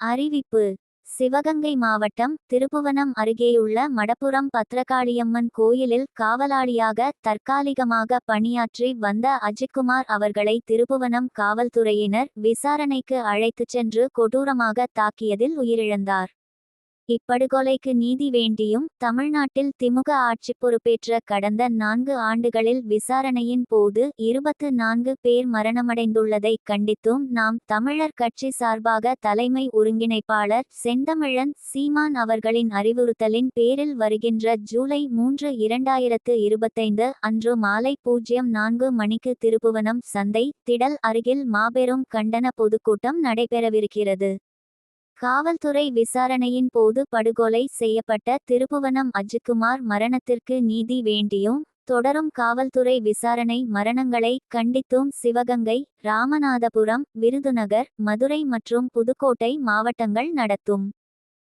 அறிவிப்பு. சிவகங்கை மாவட்டம் திருப்புவனம் அருகேயுள்ள மடப்புரம் பத்ரகாளியம்மன் கோயிலில் காவலாளியாக தற்காலிகமாக பணியாற்றி வந்த அஜித்குமார் அவர்களை திருப்புவனம் காவல்துறையினர் விசாரணைக்கு அழைத்துச் சென்று கொடூரமாக தாக்கியதில் உயிரிழந்தார். இப்படுகொலைக்கு நீதி வேண்டியும் தமிழ்நாட்டில் திமுக ஆட்சி பொறுப்பேற்ற கடந்த நான்கு ஆண்டுகளில் விசாரணையின் போது இருபத்து நான்கு பேர் மரணமடைந்துள்ளதை கண்டித்தும் நாம் தமிழர் கட்சி சார்பாக தலைமை ஒருங்கிணைப்பாளர் செந்தமிழன் சீமான் அவர்களின் அறிவுறுத்தலின் பேரில் வருகின்ற ஜூலை மூன்று இரண்டாயிரத்து இருபத்தைந்து அன்று மாலை பூஜ்ஜியம் நான்கு மணிக்கு திருப்புவனம் சந்தை திடல் அருகில் மாபெரும் கண்டன பொதுக்கூட்டம் நடைபெறவிருக்கிறது. காவல்துறை விசாரணையின் போது படுகொலை செய்யப்பட்ட திருப்புவனம் அஜித்குமார் மரணத்திற்கு நீதி வேண்டியும் தொடரும் காவல்துறை விசாரணை மரணங்களை கண்டித்தும் சிவகங்கை ராமநாதபுரம் விருதுநகர் மதுரை மற்றும் புதுக்கோட்டை மாவட்டங்கள் நடத்தும்.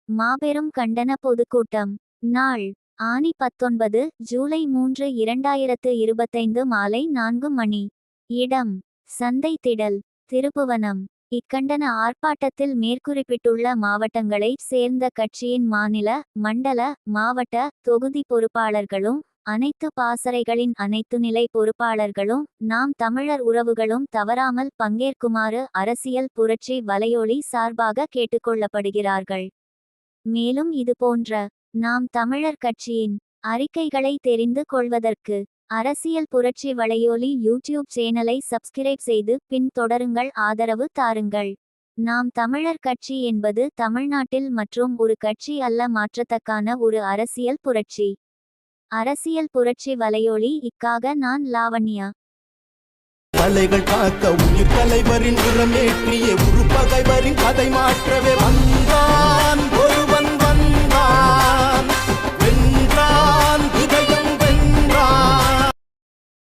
மாபெரும் கண்டன பொதுக்கூட்டம். நாள் ஆனி பத்தொன்பது ஜூலை மூன்று இரண்டாயிரத்து இருபத்தைந்து மாலை நான்கு மணி. இடம் சந்தை திடல் திருப்புவனம். இக்கண்டன ஆர்ப்பாட்டத்தில் மேற்குறிப்பிட்டுள்ள மாவட்டங்களைச் சேர்ந்த கட்சியின் மாநில மண்டல மாவட்ட தொகுதி பொறுப்பாளர்களும் அனைத்து பாசறைகளின் அனைத்து நிலை பொறுப்பாளர்களும் நாம் தமிழர் உறவுகளும் தவறாமல் பங்கேற்குமாறு அரசியல் புரட்சி வலையொலி சார்பாக கேட்டுக்கொள்ளப்படுகிறார்கள். மேலும் இதுபோன்ற நாம் தமிழர் கட்சியின் அறிக்கைகளை தெரிந்து கொள்வதற்கு அரசியல் புரட்சி வலையொலி யூடியூப் சேனலை சப்ஸ்கிரைப் செய்து பின் தொடருங்கள். ஆதரவு தாருங்கள். நாம் தமிழர் கட்சி என்பது தமிழ்நாட்டில் மற்றும் ஒரு கட்சி அல்ல மாற்றத்தக்கான ஒரு அரசியல் புரட்சி. அரசியல் புரட்சி வலையொலி இக்காக நான் லாவண்யா. தலைகள் காக்க உயிர் தலைவரின் உரமேற்றிய உரு பகைவரின் கதை மாற்றவே வந்த